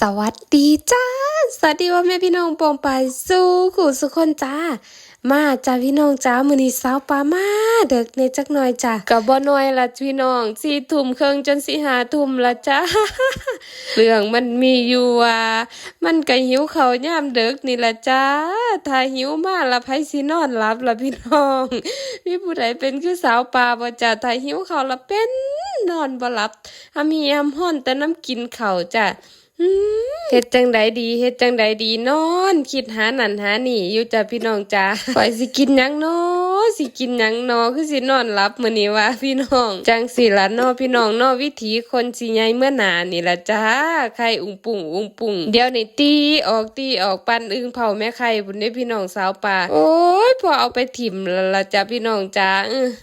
สวัสดีจ้า สวัสดีว่าแม่พี่น้องปองไปสู้ขู่สุคนจ้า มาจ้าพี่น้องจ้ามือนี้สาวปลามาเด็กในจักหน่อยจ้ากับบ่น้อยละพี่น้องสี่ทุ่มครึ่งจนสี่หาทุ่มละจ้าเรื่องมันมีอยู่ว่า มันก็หิวเขาวยามเด็กนี่ละจ้าถ้าหิวมากละไผสินอนหลับละพี่น้องมีผู้ใดเป็นคือสาวปลาบ่จ้าถ้าหิวเขาละเป็นนอนบ่หลับอามีแอมห้อนแต่น้ำกินเขาจ้า เฮ็ดจังใดดีเฮ็ดจังใดดีนอน คิดหาหนั่นหานี่อยู่จ้ะพี่น้องจ้าข่อยสิกินหยังนอน สิกินหยังนอคือสินอนหลับมื้อนี้ว่าพี่น้อง จังสิละนอพี่น้องนอวิถีคนสิใหญ่เมื่อหนานี่ละจ้าไข่อุ้งปุ่งอุ้งปุ่งเดี๋ยวในตีออกตีออกปั้นอึ้งเผาแม่ไข่บุญได้พี่น้องสาวป่าโอ้ยพอเอาไปถิ่มแล้วล่ะจ้ะพี่น้องจ้า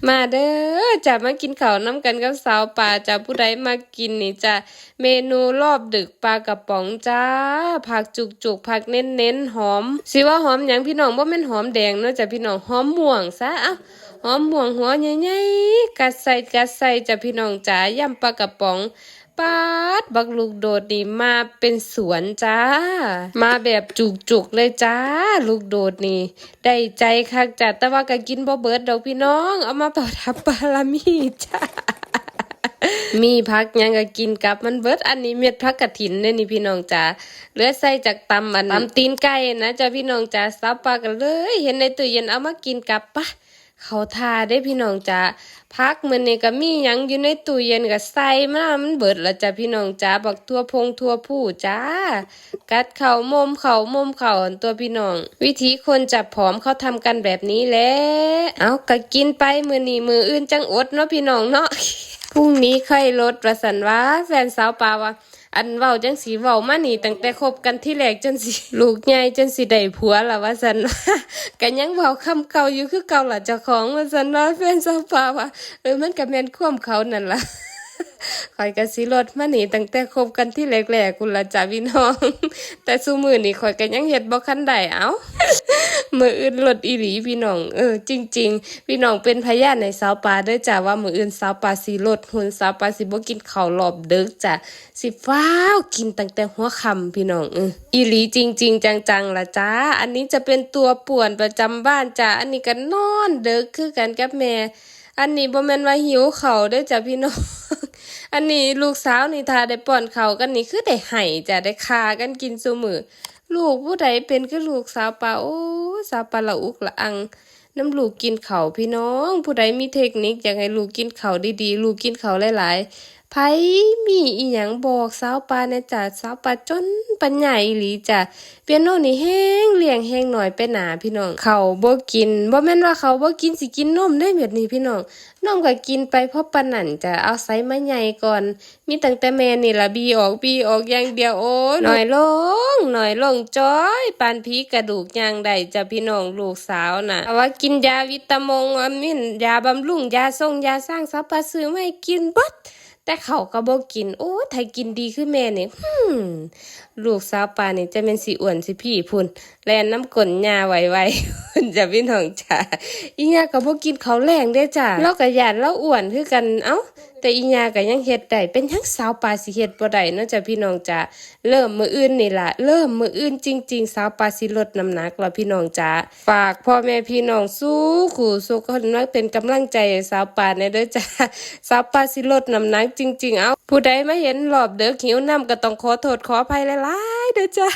มาเด้อจ้ะมากินข้าวน้ำกันกับสาวป่าจ้ะผู้ใดมากินนี่จ้ะเมนูรอบดึกปลากระป๋องจ้า ผักจุกจุกผักเน้นเน้นหอมสิว่าหอมหยังพี่น้องว่าแม่นหอมแดงเนาะจ้ะพี่น้องหอมม่วงซะอ้าหอมห่วงหัวใหญ่ๆกัดใส่กัดใส่จ้ะพี่น้องจ๋ายำปลากระป๋องปาดบักลูกโดดนี่มาเป็นสวนจ้า มาแบบจุกๆเลยจ้า ลูกโดดนี่ ได้ใจคักจัดแต่ว่าก็กินบ่เบิดดอกพี่น้อง เอามาเป่าทับบารมีจ้า มีพักยังก็กินกับมันเบิดอันนี้เม็ดพักกระถินเนี่ยนี่พี่น้องจ๋าเลือใส่จากตำมันตำตีนไก่นะจ้าพี่น้องจ๋าซับปากันเลย เห็นในตู้เย็นเอามากินกับปะเขาทาได้พี่น้องจ๋าพักมื้อนี้ก็มียังอยู่ในตู้เย็นก็ใส่มามันเบิดล้วจ้าพี่น้องจ๋าบักทั่วพงทั่วผู้จ้า กัดเข่ามมเข่ามมเข่าตัวพี่น้อง วิธีคนจับผอมเขาทำกันแบบนี้แหละเอาก็กินไปมือนี้มื้ออื่นจังอดเนาะพี่น้องเนาะ พรุ่งนี้ค่อยลดประสันว่าแฟนสาวปาว่า อันเว้าจังสีเว้ามานี่ตั้งแต่คบกันที่แรกจนสิลูกใหญ่จนสิได้ผัวละว่าสันว่ากันยังเว้าคำเก่าอยู่คือเก่าล่ะเจ้าของว่าสันว่าแฟนสาวปาว่าเออมันก็แม่นความเขานั่นล่ะข่อยก็สิลดมานี่ตั้งแต่คบกันที่แรกๆคุณละจ้าพี่น้อง แต่ซุมื้อนี้ข่อยก็ยังเฮ็ดบ่คันได้เอ้า มืออื่นลดอีหลีพี่น้องเออจริง ๆ พี่น้องเป็นพยานในสาวปลาด้วยจ้ะว่ามืออื่นสาวปลาสิลดหุ่นสาวปลาสิบ่กินข้าวรอบดึกจ้ะสิฟ้าวกินตั้งแต่หัวค่ำพี่น้องเอออีหลีจริง ๆ จังๆล่ะจ้าอันนี้จะเป็นตัวป่วนประจำบ้านจ้ะอันนี้ก็นอนดึกคือกันกับแม่อันนี้บ่แม่นว่าหิวเข้าด้อจ้ะพี่น้อง อันนี้ลูกสาวนี่ถ้าได้ป้อนเข้ากันนี่คือได้ให้จ้ะได้คากันกินซุมือ ลูกผู้ใดเป็นก็ลูกสาวปลาโอ้สาวปลาละอุกละอัง น้ำลูกกินเขาพี่น้อง ผู้ใดมีเทคนิคอยากให้ลูกกินเขาดีๆ ลูกกินเขาหลายไผมีอีหยังบอกสาวปลาในจ้ะสาวปลาจนปัญญาอีหลีจ้ะเปียโนนี่แห้งเลี้ยงแห้งหน่อยไปหนาพี่น้องเขาบ่กินบ่แม่นว่าเขาบ่กินสิกินนมได้แบบนี้พี่น้องนมก็กินไปเพราะปานนั่นจะเอาไซมาใหญ่ก่อน มีตั้งแต่แม่นี่ละบีออกบีออกอย่างเดียวโอ้ยหน่อยลงหน่อยลงจ้อยปานพีกระดูกย่างใดจะพี่น้องลูกสาวน่ะว่ากินยาวิตามงอมินยาบำรุงยาทรงยาสร้างซับประซื้อไม่กินบัด แต่เขาก็บ่กิน โอ้ถ้ากินดีคือแม่นี่ฮึมลูกสาวปานนี่จะเป็นสิอ้วนสิพี่พุ่นแลนน้ำกลนยาไวๆพูนจะพี่น้องจ้าอีหยาก็บ่กินเขาแรงเด้จ้าเราก็ยานเราอ้วนคือกันเอ้าแต่อีญาก็ยังเฮ็ดได้เป็นทั้งสาวปลาสิเฮ็ดบ่ได้นาะจ้ะพี่น้องจ้ะเริ่มมืออื่นนี่ล่ะเริ่มมืออื่นจริง ๆ สาวปลาสิลดน้ำหนักแล้วพี่น้องจ้ะฝากพ่อแม่พี่น้องสู้ขู่สู้คนมาเป็นกำลังใจสาวปลาในเด้อจ้ะสาวปลาสิลดน้ำหนักจริง ๆ เอาผู้ใดมาเห็นรอบเด้อหิวน้ำก็ต้องขอโทษขออภัยหลายๆเด้อจ้า